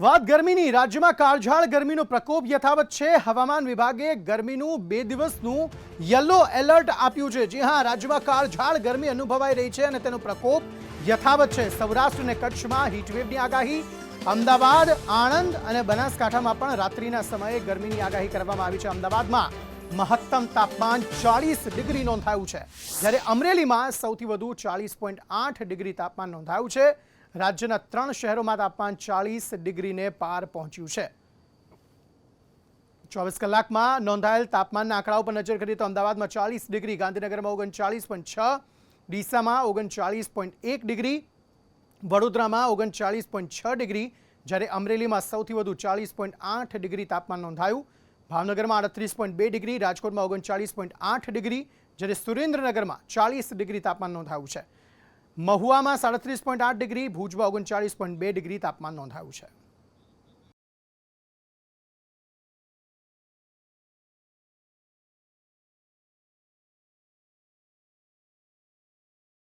વાત ગરમીની, રાજ્યમાં કાળઝાળ ગરમીનો પ્રકોપ યથાવત છે. હવામાન વિભાગે ગરમીનું બે દિવસનું યલો એલર્ટ આપ્યું છે. જી હા, રાજ્યમાં કાળઝાળ ગરમી અનુભવાઈ રહી છે અને તેનો પ્રકોપ યથાવત છે. સૌરાષ્ટ્ર અને કચ્છમાં હીટવેવની આગાહી, અમદાવાદ, આણંદ અને બનાસકાંઠામાં પણ રાત્રિના સમયે ગરમીની આગાહી કરવામાં આવી છે. અમદાવાદમાં મહત્તમ તાપમાન ચાળીસ ડિગ્રી નોંધાયું છે. જ્યારે અમરેલીમાં સૌથી વધુ ચાળીસ પોઈન્ટ આઠ ડિગ્રી તાપમાન નોંધાયું છે. રાજ્યના ત્રણ શહેરોમાં તાપમાન ચાળીસ ડિગ્રીને પાર પહોંચ્યું છે. ચોવીસ કલાકમાં નોંધાયેલ તાપમાનના આંકડાઓ પર નજર કરીએ તો અમદાવાદમાં ચાલીસ ડિગ્રી, ગાંધીનગરમાં ઓગણચાળીસ પોઈન્ટ છ, ડીસામાં ઓગણચાળીસ પોઈન્ટ એક ડિગ્રી, વડોદરામાં ઓગણચાળીસ પોઈન્ટ છ ડિગ્રી, જ્યારે અમરેલીમાં સૌથી વધુ ચાળીસ પોઈન્ટ આઠ ડિગ્રી તાપમાન નોંધાયું. ભાવનગરમાં આડત્રીસ પોઈન્ટ બે ડિગ્રી, રાજકોટમાં ઓગણચાળીસ પોઈન્ટ આઠ ડિગ્રી, જ્યારે સુરેન્દ્રનગરમાં ચાળીસ ડિગ્રી તાપમાન નોંધાયું છે. મહુવામાં સાડત્રીસ પોઈન્ટ આઠ ડિગ્રી ભુજમાં ઓગણચાળીસ પોઈન્ટ બે ડિગ્રી તાપમાન નોંધાયું છે.